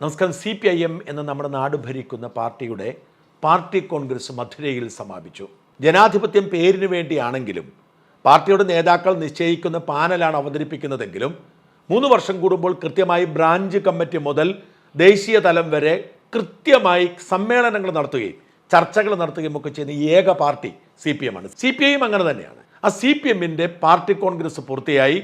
നമസ്കാരം. C P I M എന്ന നമ്മുടെ നാട് ഭരിക്കുന്ന പാർട്ടിയുടെ പാർട്ടി കോൺഗ്രസ് മധുരയിൽ സമാപിച്ചു. ജനാധിപത്യം പേരിന് വേണ്ടിയാണെങ്കിലും പാർട്ടിയുടെ നേതാക്കൾ നിശ്ചയിക്കുന്ന പാനലാണ് അവതരിപ്പിക്കുന്നതെങ്കിലും മൂന്ന് വർഷം കൂടുമ്പോൾ കൃത്യമായി ബ്രാഞ്ച് കമ്മിറ്റി മുതൽ ദേശീയ തലം വരെ കൃത്യമായി സമ്മേളനങ്ങൾ നടത്തുകയും ചർച്ചകൾ നടത്തുകയും ഒക്കെ ചെയ്യുന്ന ഏക പാർട്ടി സി പി എം ആണ്. സി പി ഐയും അങ്ങനെ തന്നെയാണ്. ആ സി പി എമ്മിന്റെ പാർട്ടി കോൺഗ്രസ് പൂർത്തിയായി.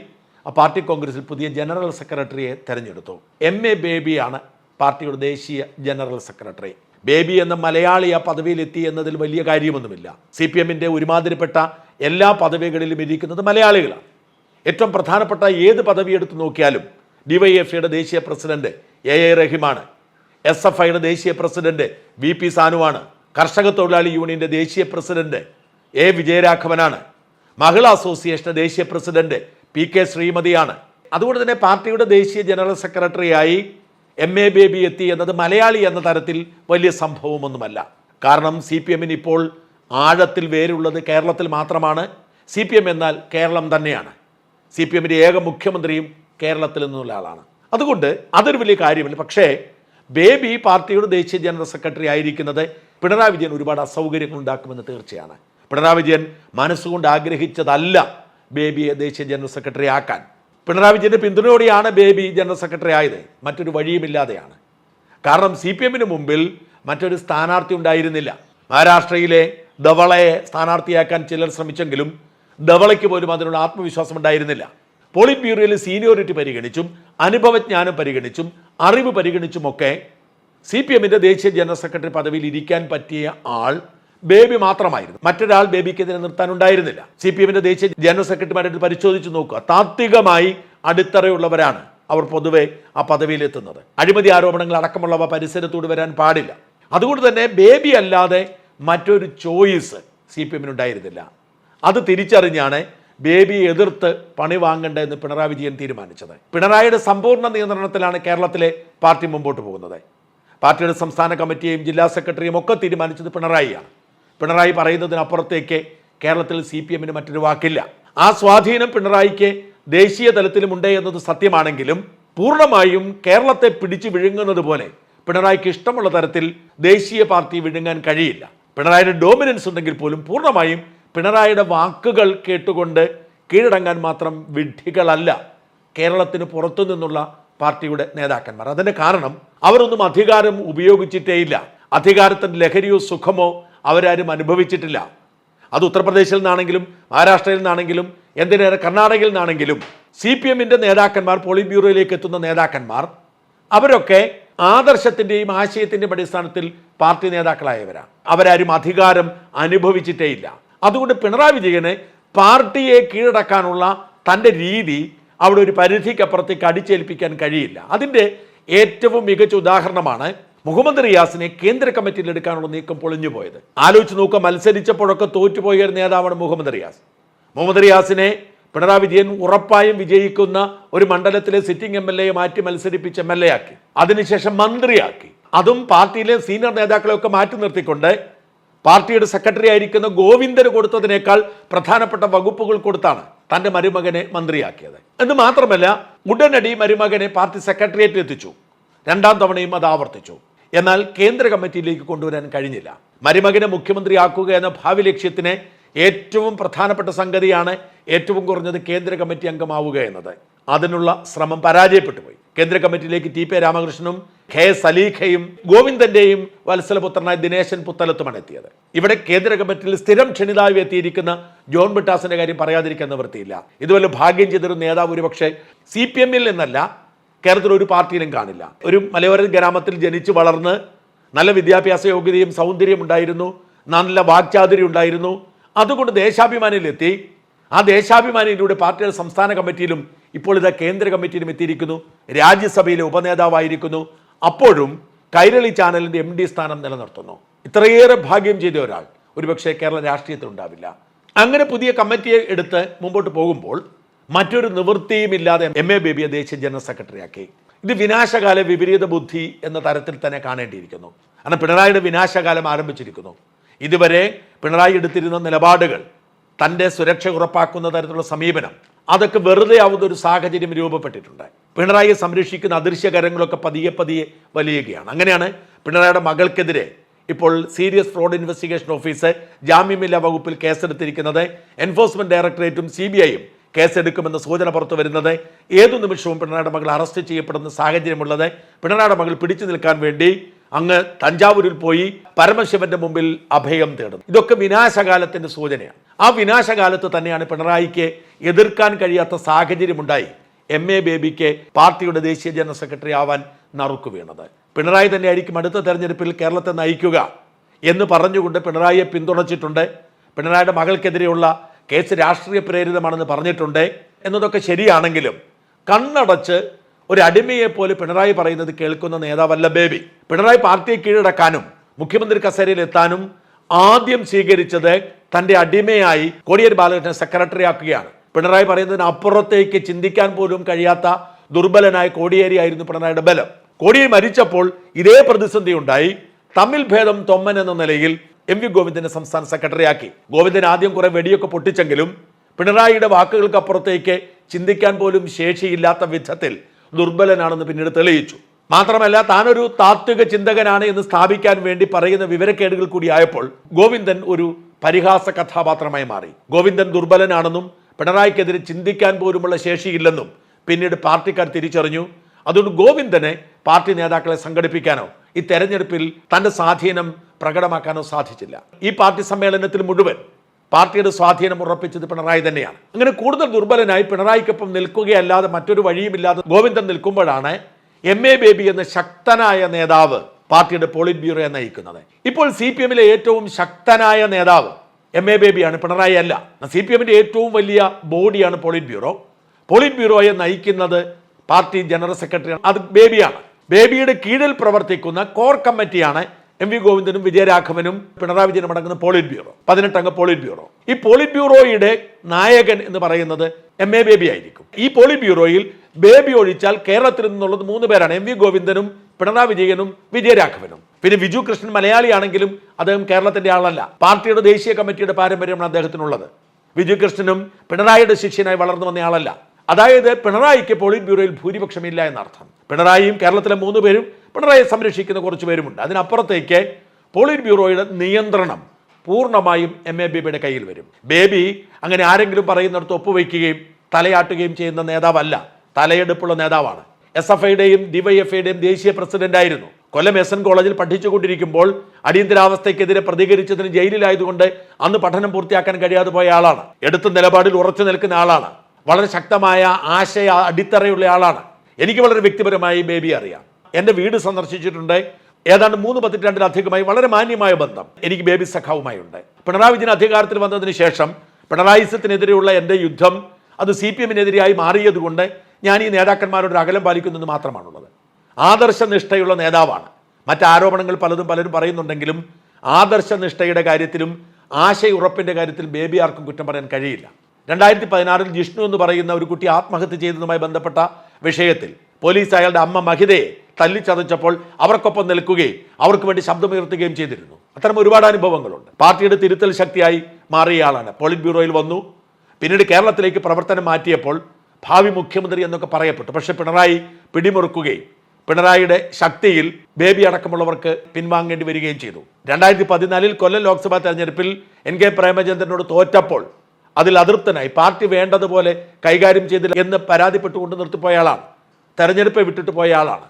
ആ പാർട്ടി കോൺഗ്രസിൽ പുതിയ ജനറൽ സെക്രട്ടറിയെ തെരഞ്ഞെടുത്തു. എം എ ബേബിയാണ് പാർട്ടിയുടെ ദേശീയ ജനറൽ സെക്രട്ടറി. ബേബി എന്ന മലയാളി ആ പദവിയിലെത്തി എന്നതിൽ വലിയ കാര്യമൊന്നുമില്ല. സി പി എമ്മിന്റെ ഒരുമാതിരിപ്പെട്ട എല്ലാ പദവികളിലും ഇരിക്കുന്നത് മലയാളികളാണ്. ഏറ്റവും പ്രധാനപ്പെട്ട ഏത് പദവി എടുത്തു നോക്കിയാലും ഡിവൈഎഫ്ഐയുടെ ദേശീയ പ്രസിഡന്റ് എ എ റഹിമാണ്. എസ് എഫ് ഐയുടെ ദേശീയ പ്രസിഡന്റ് വി പി സാനുവാണ്. കർഷക തൊഴിലാളി യൂണിയന്റെ ദേശീയ പ്രസിഡന്റ് എ വിജയരാഘവനാണ്. മഹിളാ അസോസിയേഷന്റെ ദേശീയ പ്രസിഡന്റ് പി കെ ശ്രീമതിയാണ്. അതുകൊണ്ട് തന്നെ പാർട്ടിയുടെ ദേശീയ ജനറൽ സെക്രട്ടറിയായി എം എ ബേബി എത്തി എന്നത് മലയാളി എന്ന തരത്തിൽ വലിയ സംഭവമൊന്നുമല്ല. കാരണം സി പി എമ്മിന് ഇപ്പോൾ ആഴത്തിൽ വേരുള്ളത് കേരളത്തിൽ മാത്രമാണ്. സി പി എം എന്നാൽ കേരളം തന്നെയാണ്. സി പി എമ്മിന്റെ ഏക മുഖ്യമന്ത്രിയും കേരളത്തിൽ നിന്നുള്ള ആളാണ്. അതുകൊണ്ട് അതൊരു വലിയ കാര്യമില്ല. പക്ഷേ ബേബി പാർട്ടിയുടെ ദേശീയ ജനറൽ സെക്രട്ടറി ആയിരിക്കുന്നത് പിണറായി വിജയൻ ഒരുപാട് അസൗകര്യങ്ങൾ ഉണ്ടാക്കുമെന്ന് തീർച്ചയാണ്. പിണറായി വിജയൻ മനസ്സുകൊണ്ട് ആഗ്രഹിച്ചതല്ല ബേബിയെ ദേശീയ ജനറൽ സെക്രട്ടറി ആക്കാൻ. പിണറായി വിജയന്റെ പിന്തുണയോടെയാണ് ബേബി ജനറൽ സെക്രട്ടറി ആയത്. മറ്റൊരു വഴിയുമില്ലാതെയാണ്. കാരണം സി പി എമ്മിന് മുമ്പിൽ മറ്റൊരു സ്ഥാനാർത്ഥി ഉണ്ടായിരുന്നില്ല. മഹാരാഷ്ട്രയിലെ ധവളയെ സ്ഥാനാർത്ഥിയാക്കാൻ ചിലർ ശ്രമിച്ചെങ്കിലും ധവളയ്ക്ക് പോലും അതിനുള്ള ആത്മവിശ്വാസം ഉണ്ടായിരുന്നില്ല. പോളിറ്റ് ബ്യൂറോയിൽ സീനിയോറിറ്റി പരിഗണിച്ചും അനുഭവജ്ഞാനം പരിഗണിച്ചും അറിവ് പരിഗണിച്ചുമൊക്കെ സി പി എമ്മിന്റെ ദേശീയ ജനറൽ സെക്രട്ടറി പദവിയിൽ ഇരിക്കാൻ പറ്റിയ ആൾ ബേബി മാത്രമായിരുന്നു. മറ്റൊരാൾ ബേബിക്കെതിരെ നിർത്താനുണ്ടായിരുന്നില്ല. സി പി എമ്മിന്റെ ദേശീയ ജനറൽ സെക്രട്ടറിമാരായിട്ട് പരിശോധിച്ച് നോക്കുക. താത്വികമായി അടിത്തറയുള്ളവരാണ് അവർ പൊതുവെ ആ പദവിയിലെത്തുന്നത്. അഴിമതി ആരോപണങ്ങൾ അടക്കമുള്ളവ പരിസരത്തോട് വരാൻ പാടില്ല. അതുകൊണ്ട് തന്നെ ബേബി അല്ലാതെ മറ്റൊരു ചോയ്സ് സി പി എമ്മിനുണ്ടായിരുന്നില്ല അത് തിരിച്ചറിഞ്ഞാണ് ബേബി എതിർത്ത് പണി വാങ്ങേണ്ടതെന്ന് പിണറായി വിജയൻ തീരുമാനിച്ചത്. പിണറായിയുടെ സമ്പൂർണ നിയന്ത്രണത്തിലാണ് കേരളത്തിലെ പാർട്ടി മുമ്പോട്ട് പോകുന്നത്. പാർട്ടിയുടെ സംസ്ഥാന കമ്മിറ്റിയെയും ജില്ലാ സെക്രട്ടറിയും ഒക്കെ തീരുമാനിച്ചത് പിണറായിയാണ്. പിണറായി പറയുന്നതിനപ്പുറത്തേക്ക് കേരളത്തിൽ സി പി എമ്മിന് മറ്റൊരു വാക്കില്ല. ആ സ്വാധീനം പിണറായിക്ക് ദേശീയ തലത്തിലുമുണ്ട് എന്നത് സത്യമാണെങ്കിലും പൂർണമായും കേരളത്തെ പിടിച്ചു വിഴുങ്ങുന്നത് പോലെ പിണറായിക്ക് ഇഷ്ടമുള്ള തരത്തിൽ ദേശീയ പാർട്ടി വിഴുങ്ങാൻ കഴിയില്ല. പിണറായിയുടെ ഡോമിനൻസ് ഉണ്ടെങ്കിൽ പോലും പൂർണമായും പിണറായിയുടെ വാക്കുകൾ കേട്ടുകൊണ്ട് കീഴടങ്ങാൻ മാത്രം വിഡ്ഢികളല്ല കേരളത്തിന് പുറത്തു നിന്നുള്ള പാർട്ടിയുടെ നേതാക്കന്മാർ. അതിന്റെ കാരണം അവരൊന്നും അധികാരം ഉപയോഗിച്ചിട്ടേയില്ല. അധികാരത്തിന്റെ ലഹരിയോ സുഖമോ അവരാരും അനുഭവിച്ചിട്ടില്ല. അത് ഉത്തർപ്രദേശിൽ നിന്നാണെങ്കിലും മഹാരാഷ്ട്രയിൽ നിന്നാണെങ്കിലും എന്തിനേറെ കർണാടകയിൽ നിന്നാണെങ്കിലും സി പി എമ്മിന്റെ നേതാക്കന്മാർ പോളിറ്റ് ബ്യൂറോയിലേക്ക് എത്തുന്ന നേതാക്കന്മാർ അവരൊക്കെ ആദർശത്തിന്റെയും ആശയത്തിന്റെയും അടിസ്ഥാനത്തിൽ പാർട്ടി നേതാക്കളായവരാണ്. അവരാരും അധികാരം അനുഭവിച്ചിട്ടേയില്ല. അതുകൊണ്ട് പിണറായി വിജയന് പാർട്ടിയെ കീഴടക്കാനുള്ള തന്റെ രീതി അവിടെ ഒരു പരിധിക്കപ്പുറത്തേക്ക് അടിച്ചേൽപ്പിക്കാൻ കഴിയില്ല. അതിന്റെ ഏറ്റവും മികച്ച ഉദാഹരണമാണ് മുഹമ്മദ് റിയാസിനെ കേന്ദ്ര കമ്മിറ്റിയിൽ എടുക്കാനുള്ള നീക്കം പൊളിഞ്ഞു പോയത്. ആലോചിച്ച് നോക്കുക മത്സരിച്ചപ്പോഴൊക്കെ തോറ്റുപോയ ഒരു നേതാവാണ് മുഹമ്മദ് റിയാസ് മുഹമ്മദ് റിയാസിനെ പിണറായി വിജയൻ ഉറപ്പായും വിജയിക്കുന്ന ഒരു മണ്ഡലത്തിലെ സിറ്റിംഗ് എം എൽ എയെ മാറ്റി മത്സരിപ്പിച്ച് എം എൽ എ ആക്കി. അതിനുശേഷം മന്ത്രിയാക്കി. അതും പാർട്ടിയിലെ സീനിയർ നേതാക്കളെ ഒക്കെ മാറ്റി നിർത്തിക്കൊണ്ട് പാർട്ടിയുടെ സെക്രട്ടറി ആയിരിക്കുന്ന ഗോവിന്ദന് കൊടുത്തതിനേക്കാൾ പ്രധാനപ്പെട്ട വകുപ്പുകൾ കൊടുത്താണ് തന്റെ മരുമകനെ മന്ത്രിയാക്കിയത്. എന്ന് മാത്രമല്ല ഉടനടി മരുമകനെ പാർട്ടി സെക്രട്ടേറിയറ്റിൽ എത്തിച്ചു. രണ്ടാം തവണയും അത് ആവർത്തിച്ചു. എന്നാൽ കേന്ദ്ര കമ്മിറ്റിയിലേക്ക് കൊണ്ടുവരാൻ കഴിഞ്ഞില്ല. മരുമകനെ മുഖ്യമന്ത്രിയാക്കുക എന്ന ഭാവി ലക്ഷ്യത്തിന് ഏറ്റവും പ്രധാനപ്പെട്ട സംഗതിയാണ് ഏറ്റവും കുറഞ്ഞത് കേന്ദ്ര കമ്മിറ്റി അംഗമാവുക എന്നത്. അതിനുള്ള ശ്രമം പരാജയപ്പെട്ടു പോയി കേന്ദ്ര കമ്മിറ്റിയിലേക്ക് ടി പി രാമകൃഷ്ണനും കെ എസ് അലീഖയും ഗോവിന്ദന്റെയും വത്സലപുത്രനായ ദിനേശൻ പുത്തലത്തുമാണ് എത്തിയത്. ഇവിടെ കേന്ദ്ര കമ്മിറ്റിയിൽ സ്ഥിരം ക്ഷണിതാവി എത്തിയിരിക്കുന്ന ജോൺ ബിട്ടാസിന്റെ കാര്യം പറയാതിരിക്കാൻ നിവൃത്തിയില്ല. ഇതുപോലെ ഭാഗ്യം ചെയ്തൊരു നേതാവ് ഒരുപക്ഷെ സി പി എമ്മിൽ നിന്നല്ല കേരളത്തിൽ ഒരു പാർട്ടിയിലും കാണില്ല. ഒരു മലയോര ഗ്രാമത്തിൽ ജനിച്ച് വളർന്ന് നല്ല വിദ്യാഭ്യാസ യോഗ്യതയും സൗന്ദര്യം ഉണ്ടായിരുന്നു. നല്ല വാക്ചാതുര്യം ഉണ്ടായിരുന്നു. അതുകൊണ്ട് ദേശാഭിമാനിയിലെത്തി. ആ ദേശാഭിമാനിയിലൂടെ പാർട്ടിയുടെ സംസ്ഥാന കമ്മിറ്റിയിലും ഇപ്പോൾ ഇതാ കേന്ദ്ര കമ്മിറ്റിയിലും എത്തിയിരിക്കുന്നു. രാജ്യസഭയിലെ ഉപനേതാവായിരിക്കുന്നു. അപ്പോഴും കൈരളി ചാനലിന്റെ എം ഡി സ്ഥാനം നിലനിർത്തുന്നു. ഇത്രയേറെ ഭാഗ്യം ചെയ്ത ഒരാൾ ഒരുപക്ഷെ കേരള രാഷ്ട്രീയത്തിൽ ഉണ്ടാവില്ല അങ്ങനെ പുതിയ കമ്മിറ്റിയെ എടുത്ത് മുമ്പോട്ട് പോകുമ്പോൾ മറ്റൊരു നിവൃത്തിയുമില്ലാതെ എം എ ബേബിയെ ദേശീയ ജനറൽ സെക്രട്ടറി ആക്കി ഇത് വിനാശകാല വിപരീത ബുദ്ധി എന്ന തരത്തിൽ തന്നെ കാണേണ്ടിയിരിക്കുന്നു. കാരണം പിണറായിയുടെ വിനാശകാലം ആരംഭിച്ചിരിക്കുന്നു. ഇതുവരെ പിണറായി എടുത്തിരുന്ന നിലപാടുകൾ തന്റെ സുരക്ഷ ഉറപ്പാക്കുന്ന തരത്തിലുള്ള സമീപനം അതൊക്കെ വെറുതെ ആവുന്ന ഒരു സാഹചര്യം രൂപപ്പെട്ടിട്ടുണ്ട്. പിണറായിയെ സംരക്ഷിക്കുന്ന അദൃശ്യകരങ്ങളൊക്കെ പതിയെ പതിയെ വലിയുകയാണ്. അങ്ങനെയാണ് പിണറായിയുടെ മകൾക്കെതിരെ ഇപ്പോൾ സീരിയസ് ഫ്രോഡ് ഇൻവെസ്റ്റിഗേഷൻ ഓഫീസ് ജാമ്യമില്ലാ വകുപ്പിൽ കേസെടുത്തിരിക്കുന്നത് എൻഫോഴ്സ്മെന്റ് ഡയറക്ടറേറ്റും സി ബി ഐയും കേസെടുക്കുമെന്ന സൂചന പുറത്തു വരുന്നത് ഏതു നിമിഷവും പിണറായിയുടെ മകൾ അറസ്റ്റ് ചെയ്യപ്പെടുന്ന സാഹചര്യമുള്ളത് പിണറായിയുടെ മകൾ പിടിച്ചു നിൽക്കാൻ വേണ്ടി അങ്ങ് തഞ്ചാവൂരിൽ പോയി പരമശിവന്റെ മുമ്പിൽ അഭയം തേടും ഇതൊക്കെ വിനാശകാലത്തിന്റെ സൂചനയാണ്. ആ വിനാശകാലത്ത് തന്നെയാണ് പിണറായിക്ക് എതിർക്കാൻ കഴിയാത്ത സാഹചര്യമുണ്ടായി. എം എ ബേബിക്ക് പാർട്ടിയുടെ ദേശീയ ജനറൽ സെക്രട്ടറി ആവാൻ നറുക്കു വീണത്. പിണറായി തന്നെ ആയിരിക്കും അടുത്ത തെരഞ്ഞെടുപ്പിൽ കേരളത്തെ നയിക്കുക എന്ന് പറഞ്ഞുകൊണ്ട് പിണറായിയെ പിന്തുണച്ചിട്ടുണ്ട്. പിണറായിയുടെ മകൾക്കെതിരെയുള്ള കേസ് രാഷ്ട്രീയ പ്രേരിതമാണെന്ന് പറഞ്ഞിട്ടുണ്ട് എന്നതൊക്കെ ശരിയാണെങ്കിലും കണ്ണടച്ച് ഒരു അടിമയെ പോലെ പിണറായി പറയുന്നത് കേൾക്കുന്ന നേതാവല്ല ബേബി. പിണറായി പാർട്ടിയെ കീഴടക്കാനും മുഖ്യമന്ത്രി കസേരയിൽ എത്താനും ആദ്യം സ്വീകരിച്ചത് തന്റെ അടിമയായി കോടിയേരി ബാലകൃഷ്ണൻ സെക്രട്ടറി ആക്കുകയാണ്. പിണറായി പറയുന്നതിന് അപ്പുറത്തേക്ക് ചിന്തിക്കാൻ പോലും കഴിയാത്ത ദുർബലനായ കോടിയേരി ആയിരുന്നു പിണറായിയുടെ ബലം. കോടിയേരി മരിച്ചപ്പോൾ ഇതേ പ്രതിസന്ധി ഉണ്ടായി. തമ്മിൽ ഭേദം തൊമ്മൻ എന്ന നിലയിൽ എം വി ഗോവിന്ദനെ സംസ്ഥാന സെക്രട്ടറിയാക്കി. ഗോവിന്ദൻ ആദ്യം കുറെ വെടിയൊക്കെ പൊട്ടിച്ചെങ്കിലും പിണറായിയുടെ വാക്കുകൾക്കപ്പുറത്തേക്ക് ചിന്തിക്കാൻ പോലും ശേഷിയില്ലാത്ത വിധത്തിൽ ദുർബലനാണെന്ന് പിന്നീട് തെളിയിച്ചു. മാത്രമല്ല താനൊരു താത്വിക ചിന്തകനാണ് എന്ന് സ്ഥാപിക്കാൻ വേണ്ടി പറയുന്ന വിവരക്കേടുകൾ കൂടിയായപ്പോൾ ഗോവിന്ദൻ ഒരു പരിഹാസ കഥാപാത്രമായി മാറി. ഗോവിന്ദൻ ദുർബലനാണെന്നും പിണറായിക്കെതിരെ ചിന്തിക്കാൻ പോലുമുള്ള ശേഷിയില്ലെന്നും പിന്നീട് പാർട്ടിക്കാർ തിരിച്ചറിഞ്ഞു. അതുകൊണ്ട് ഗോവിന്ദനെ പാർട്ടി നേതാക്കളെ സംഘടിപ്പിക്കാനോ ഈ തെരഞ്ഞെടുപ്പിൽ തന്റെ സ്വാധീനം പ്രകടമാക്കാനോ സാധിച്ചില്ല. ഈ പാർട്ടി സമ്മേളനത്തിൽ മുഴുവൻ പാർട്ടിയുടെ സ്വാധീനം ഉറപ്പിച്ചത് പിണറായി തന്നെയാണ്. അങ്ങനെ കൂടുതൽ ദുർബലനായി പിണറായിക്കൊപ്പം നിൽക്കുകയല്ലാതെ മറ്റൊരു വഴിയുമില്ലാതെ ഗോവിന്ദൻ നിൽക്കുമ്പോഴാണ് എം എ ബേബി എന്ന ശക്തനായ നേതാവ് പാർട്ടിയുടെ പോളിറ്റ് ബ്യൂറോയെ നയിക്കുന്നത്. ഇപ്പോൾ സി പി എമ്മിലെ ഏറ്റവും ശക്തനായ നേതാവ് എം എ ബേബിയാണ് പിണറായി അല്ല. സി പി എമ്മിന്റെ ഏറ്റവും വലിയ ബോഡിയാണ് പോളിറ്റ് ബ്യൂറോ. പോളിറ്റ് ബ്യൂറോയെ നയിക്കുന്നത് പാർട്ടി ജനറൽ സെക്രട്ടറിയാണ്. അത് ബേബിയാണ് ബേബിയുടെ കീഴിൽ പ്രവർത്തിക്കുന്ന കോർ കമ്മിറ്റിയാണ് എം വി ഗോവിന്ദനും വിജയരാഘവനും പിണറായി വിജയനും അടങ്ങുന്ന പോളിറ്റ് ബ്യൂറോ പതിനെട്ടംഗ പോളിറ്റ് ബ്യൂറോ. ഈ പോളിറ്റ് ബ്യൂറോയുടെ നായകൻ എന്ന് പറയുന്നത് എം എ ബേബി ആയിരിക്കും. ഈ പോളിറ്റ് ബ്യൂറോയിൽ ബേബി ഒഴിച്ചാൽ കേരളത്തിൽ നിന്നുള്ളത് മൂന്ന് പേരാണ് എം വി ഗോവിന്ദനും പിണറായി വിജയനും വിജയരാഘവനും. പിന്നെ വിജു കൃഷ്ണൻ മലയാളിയാണെങ്കിലും അദ്ദേഹം കേരളത്തിന്റെ ആളല്ല. പാർട്ടിയുടെ ദേശീയ കമ്മിറ്റിയുടെ പാരമ്പര്യമാണ് അദ്ദേഹത്തിനുള്ളത്. വിജു കൃഷ്ണനും പിണറായിയുടെ ശിഷ്യനായി വളർന്നു വന്ന ആളല്ല. അതായത് പിണറായിക്ക് പോളിറ്റ് ബ്യൂറോയിൽ ഭൂരിപക്ഷമില്ല എന്നർത്ഥം. പിണറായിയും കേരളത്തിലെ മൂന്ന് പേരും പിണറായിയെ സംരക്ഷിക്കുന്ന കുറച്ച് പേരുമുണ്ട്. അതിനപ്പുറത്തേക്ക് പോളിറ്റ് ബ്യൂറോയുടെ നിയന്ത്രണം പൂർണമായും എം എ ബേബിയുടെ കയ്യിൽ വരും. ബേബി അങ്ങനെ ആരെങ്കിലും പറയുന്നിടത്ത് ഒപ്പുവയ്ക്കുകയും തലയാട്ടുകയും ചെയ്യുന്ന നേതാവല്ല തലയെടുപ്പുള്ള നേതാവാണ്. എസ് എഫ് ഐയുടെയും ഡിവൈഎഫ്ഐയുടെയും ദേശീയ പ്രസിഡന്റായിരുന്നു. കൊല്ലം എസ് എൻ കോളേജിൽ പഠിച്ചുകൊണ്ടിരിക്കുമ്പോൾ അടിയന്തരാവസ്ഥയ്ക്കെതിരെ പ്രതികരിച്ചതിന് ജയിലിലായതുകൊണ്ട് അന്ന് പഠനം പൂർത്തിയാക്കാൻ കഴിയാതെ പോയ ആളാണ്. എടുത്ത നിലപാടിൽ ഉറച്ചു നിൽക്കുന്ന ആളാണ്. വളരെ ശക്തമായ ആശയ അടിത്തറയുള്ള ആളാണ്. എനിക്ക് വളരെ വ്യക്തിപരമായി ബേബി അറിയാം. എന്റെ വീട് സന്ദർശിച്ചിട്ടുണ്ട്. ഏതാണ്ട് മൂന്ന് പതിറ്റാണ്ടിലധികമായി വളരെ മാന്യമായ ബന്ധം എനിക്ക് ബേബി സഖാവുമായി ഉണ്ട്. പിണറായി വിജയൻ അധികാരത്തിൽ വന്നതിന് ശേഷം പിണറായിസത്തിനെതിരെയുള്ള എന്റെ യുദ്ധം അത് സി പി എമ്മിനെതിരെയായി മാറിയതുകൊണ്ട് ഞാൻ ഈ നേതാക്കന്മാരോട് അകലം പാലിക്കുന്നത് മാത്രമാണുള്ളത്. ആദർശനിഷ്ഠയുള്ള നേതാവാണ്. മറ്റ് ആരോപണങ്ങൾ പലതും പലരും പറയുന്നുണ്ടെങ്കിലും ആദർശനിഷ്ഠയുടെ കാര്യത്തിലും ആശയുറപ്പിന്റെ കാര്യത്തിൽ ബേബി ആർക്കും കുറ്റം പറയാൻ കഴിയില്ല. രണ്ടായിരത്തി പതിനാറിൽ ജിഷ്ണു എന്ന് പറയുന്ന ഒരു കുട്ടി ആത്മഹത്യ ചെയ്തതുമായി ബന്ധപ്പെട്ട വിഷയത്തിൽ പോലീസ് അയാളുടെ അമ്മ മഹിതയെ തല്ലിച്ചതച്ചപ്പോൾ അവർക്കൊപ്പം നിൽക്കുകയും അവർക്ക് വേണ്ടി ശബ്ദമുയർത്തുകയും ചെയ്തിരുന്നു. അത്തരം ഒരുപാട് അനുഭവങ്ങളുണ്ട്. പാർട്ടിയുടെ തിരുത്തൽ ശക്തിയായി മാറിയ ആളാണ്. പോളിറ്റ് ബ്യൂറോയിൽ വന്നു. പിന്നീട് കേരളത്തിലേക്ക് പ്രവർത്തനം മാറ്റിയപ്പോൾ ഭാവി മുഖ്യമന്ത്രി എന്നൊക്കെ പറയപ്പെട്ടു. പക്ഷേ പിണറായി പിടിമുറുക്കുകയും പിണറായിയുടെ ശക്തിയിൽ ബേബി അടക്കമുള്ളവർക്ക് പിൻവാങ്ങേണ്ടി വരികയും ചെയ്തു. രണ്ടായിരത്തി പതിനാലിൽ കൊല്ലം ലോക്സഭാ തെരഞ്ഞെടുപ്പിൽ എൻ കെ പ്രേമചന്ദ്രനോട് തോറ്റപ്പോൾ അതിൽ അതൃപ്തനായി പാർട്ടി വേണ്ടതുപോലെ കൈകാര്യം ചെയ്തില്ല എന്ന് പരാതിപ്പെട്ടുകൊണ്ട് നിർത്തിപ്പോയ ആളാണ്. തെരഞ്ഞെടുപ്പ് വിട്ടിട്ട് പോയ ആളാണ്.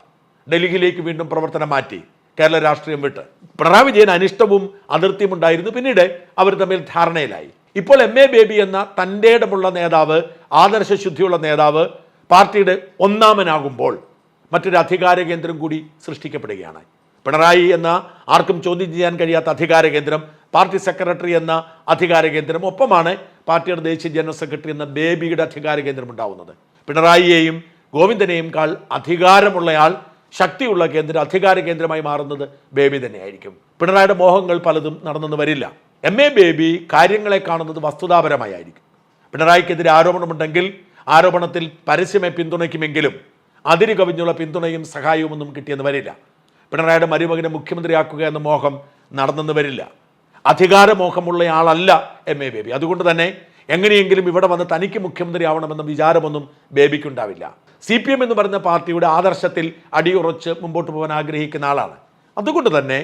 ഡൽഹിയിലേക്ക് വീണ്ടും പ്രവർത്തനം മാറ്റി. കേരള രാഷ്ട്രീയം വിട്ട്. പിണറായി വിജയൻ അനിഷ്ടവും അതിർത്തിയും ഉണ്ടായിരുന്നു. പിന്നീട് അവർ തമ്മിൽ ധാരണയിലായി. ഇപ്പോൾ എം എ ബേബി എന്ന തന്റെ ഇടമുള്ള നേതാവ് ആദർശശുദ്ധിയുള്ള നേതാവ് പാർട്ടിയുടെ ഒന്നാമനാകുമ്പോൾ മറ്റൊരു അധികാര കേന്ദ്രം കൂടി സൃഷ്ടിക്കപ്പെടുകയാണ്. പിണറായി എന്ന ആർക്കും ചോദ്യം ചെയ്യാൻ കഴിയാത്ത അധികാര കേന്ദ്രം പാർട്ടി സെക്രട്ടറി എന്ന അധികാര കേന്ദ്രം ഒപ്പമാണ് പാർട്ടിയുടെ ദേശീയ ജനറൽ സെക്രട്ടറി എന്ന ബേബിയുടെ അധികാര കേന്ദ്രം ഉണ്ടാവുന്നത്. പിണറായിയെയും ഗോവിന്ദനെയും കാൾ അധികാരമുള്ളയാൾ ശക്തിയുള്ള കേന്ദ്ര അധികാര കേന്ദ്രമായി മാറുന്നത് ബേബി തന്നെയായിരിക്കും. പിണറായിയുടെ മോഹങ്ങൾ പലതും നടന്നെന്ന് വരില്ല. എം എ ബേബി കാര്യങ്ങളെ കാണുന്നത് വസ്തുതാപരമായിരിക്കും പിണറായിക്കെതിരെ ആരോപണമുണ്ടെങ്കിൽ ആരോപണത്തിൽ പരസ്യമായി പിന്തുണയ്ക്കുമെങ്കിലും അതിര് കവിഞ്ഞുള്ള പിന്തുണയും സഹായവും ഒന്നും കിട്ടിയെന്ന് വരില്ല. പിണറായിയുടെ മരുമകനെ മുഖ്യമന്ത്രിയാക്കുക എന്ന മോഹം നടന്നെന്ന് വരില്ല. അധികാരമോഹമുള്ള ആളല്ല എം എ ബേബി. അതുകൊണ്ട് തന്നെ എങ്ങനെയെങ്കിലും ഇവിടെ വന്ന് തനിക്ക് മുഖ്യമന്ത്രിയാവണമെന്ന വിചാരമൊന്നും ബേബിക്കുണ്ടാവില്ല. സി പി എം എന്ന് പറയുന്ന പാർട്ടിയുടെ ആദർശത്തിൽ അടിയുറച്ച് മുമ്പോട്ട് പോകാൻ ആഗ്രഹിക്കുന്ന ആളാണ്. അതുകൊണ്ട് തന്നെ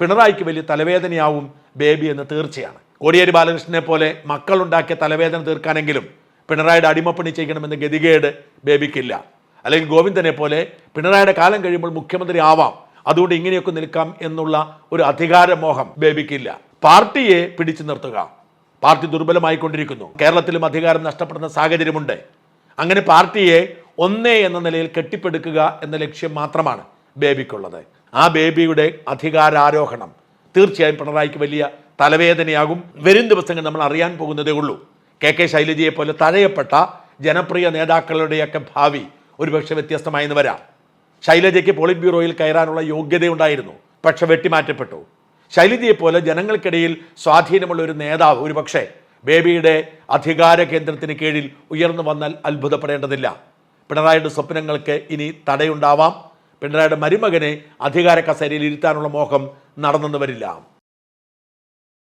പിണറായിക്ക് വലിയ തലവേദനയാവും ബേബി എന്ന് തീർച്ചയാണ്. കോടിയേരി ബാലകൃഷ്ണനെ പോലെ മക്കളുണ്ടാക്കിയ തലവേദന തീർക്കാനെങ്കിലും പിണറായിയുടെ അടിമപ്പണി ചെയ്യണമെന്ന ഗതികേട് ബേബിക്കില്ല. അല്ലെങ്കിൽ ഗോവിന്ദനെ പോലെ പിണറായിയുടെ കാലം കഴിയുമ്പോൾ മുഖ്യമന്ത്രി ആവാം. അതുകൊണ്ട് ഇങ്ങനെയൊക്കെ നിൽക്കാം എന്നുള്ള ഒരു അധികാരമോഹം ബേബിക്കില്ല. പാർട്ടിയെ പിടിച്ചു നിർത്തുക. പാർട്ടി ദുർബലമായിക്കൊണ്ടിരിക്കുന്നു. കേരളത്തിലും അധികാരം നഷ്ടപ്പെടുന്ന സാഹചര്യമുണ്ട്. അങ്ങനെ പാർട്ടിയെ ഒന്നേ എന്ന നിലയിൽ കെട്ടിപ്പടുക്കുക എന്ന ലക്ഷ്യം മാത്രമാണ് ബേബിക്കുള്ളത്. ആ ബേബിയുടെ അധികാരാരോഹണം തീർച്ചയായും പിണറായിക്ക് വലിയ തലവേദനയാകും. വരും ദിവസങ്ങൾ നമ്മൾ അറിയാൻ പോകുന്നതേ ഉള്ളൂ. കെ കെ ശൈലജയെ പോലെ തഴയപ്പെട്ട ജനപ്രിയ നേതാക്കളുടെയൊക്കെ ഭാവി ഒരുപക്ഷെ വ്യത്യസ്തമായെന്ന് വരാം. ശൈലജയ്ക്ക് പോളിറ്റ് ബ്യൂറോയിൽ കയറാനുള്ള യോഗ്യതയുണ്ടായിരുന്നു പക്ഷെ വെട്ടിമാറ്റപ്പെട്ടു. ശൈലജയെ പോലെ ജനങ്ങൾക്കിടയിൽ സ്വാധീനമുള്ള ഒരു നേതാവ് ഒരുപക്ഷെ ബേബിയുടെ അധികാര കേന്ദ്രത്തിന് കീഴിൽ ഉയർന്നു വന്നാൽ അത്ഭുതപ്പെടേണ്ടതില്ല. പിണറായിയുടെ സ്വപ്നങ്ങൾക്ക് ഇനി തടയുണ്ടാവാം. പിണറായിയുടെ മരുമകനെ അധികാര കസേരയിൽ ഇരുത്താനുള്ള മോഹം നടന്നെന്ന് വരില്ല.